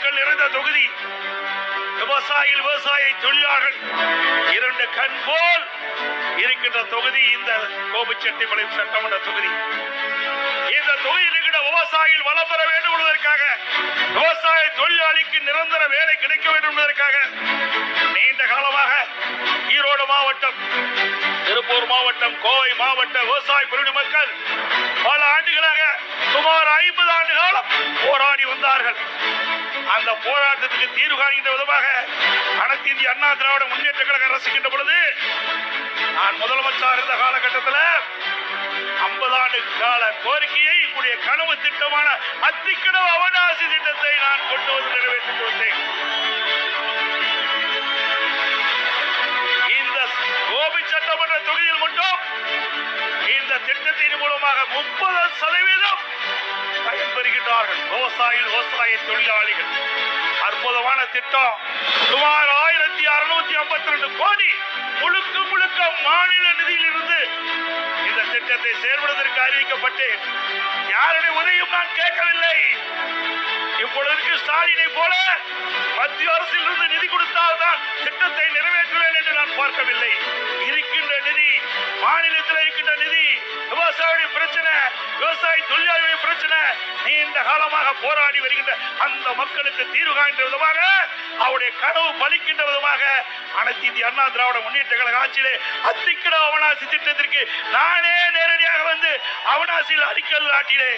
மக்கள் நிறைந்த தொகுதி. விவசாயி விவசாய தொழிலாளர்கள் இரண்டு கண் போல் இருக்கின்ற தொகுதி இந்த கோபிச்செட்டிப்பாளையம் சட்டமன்ற தொகுதி. இந்த தொகுதியில் இருக்கிற விவசாயிகள் வளம் பெற வேண்டும் என்பதற்காக விவசாய தொழிலாளிக்கு நிரந்தர வேலை கிடைக்க வேண்டும் என்பதற்காக நீண்ட காலமாக ஈரோடு மாவட்டம் திருப்பூர் மாவட்டம் கோவை மாவட்ட விவசாய பெருமை மக்கள் பல ஆண்டுகளாக சுமார் ஐம்பது ஆண்டுகள் காலம் போராடி வந்தார்கள். அந்த போராட்டத்துக்கு தீர்வு காண்கின்ற விதமாக அனைத்து இந்திய அண்ணா திராவிட முன்னேற்ற கழக அரசுகின்ற பொழுது நான் முதலமைச்சர் இருந்த காலகட்டத்தில் ஐம்பது ஆண்டு கால கோரிக்கையை என்னுடைய கனவு திட்டமான அத்திக்கடவு அவனாசி திட்டத்தை நான் கொண்டு வந்து நிறைவேற்றிக் கொடுத்தேன். இந்த கோபி சட்டமன்ற தொகுதியில் மட்டும் இந்த திட்டத்தின் மூலமாக முப்பது சதவீதம் இருக்கிறார்கள் விவசாயிகள் விவசாய தொழிலாளிகள். அற்புதமான திட்டம். சுமார் ஆயிரத்தி அறுநூத்தி ஐம்பத்தி ரெண்டு கோடி முழுக்க முழுக்க மாநில நிதியிலிருந்து இந்த திட்டத்தை செயல்படுவதற்கு அறிவிக்கப்பட்டு யாருடைய உதவியும் நான் கேட்கவில்லை. இப்பொழுது ஸ்டாலினை போல மத்திய அரசில் இருந்து நிதி கொடுத்தால்தான் திட்டத்தை நிறைவேற்றுவேன் என்று நான் பார்க்கவில்லை. இருக்கின்ற நிதி மாநிலத்தில் இருக்கின்ற நிதி விவசாயியுடைய பிரச்சனை விவசாய தொழிலாளி பிரச்சனை. நீண்ட காலமாக போராடி வருகின்ற அந்த மக்களுக்கு தீர்வு காண்கின்ற விதமாக அவருடைய கனவு பலிக்கின்ற விதமாக அனைத்து இந்திய அண்ணா திராவிட முன்னேற்ற கழக ஆட்சியிலே அத்திக்கிட அவனாசி திட்டத்திற்கு நானே நேரடியாக வந்து அவனாசியில் அடிக்கல் நாட்டிலே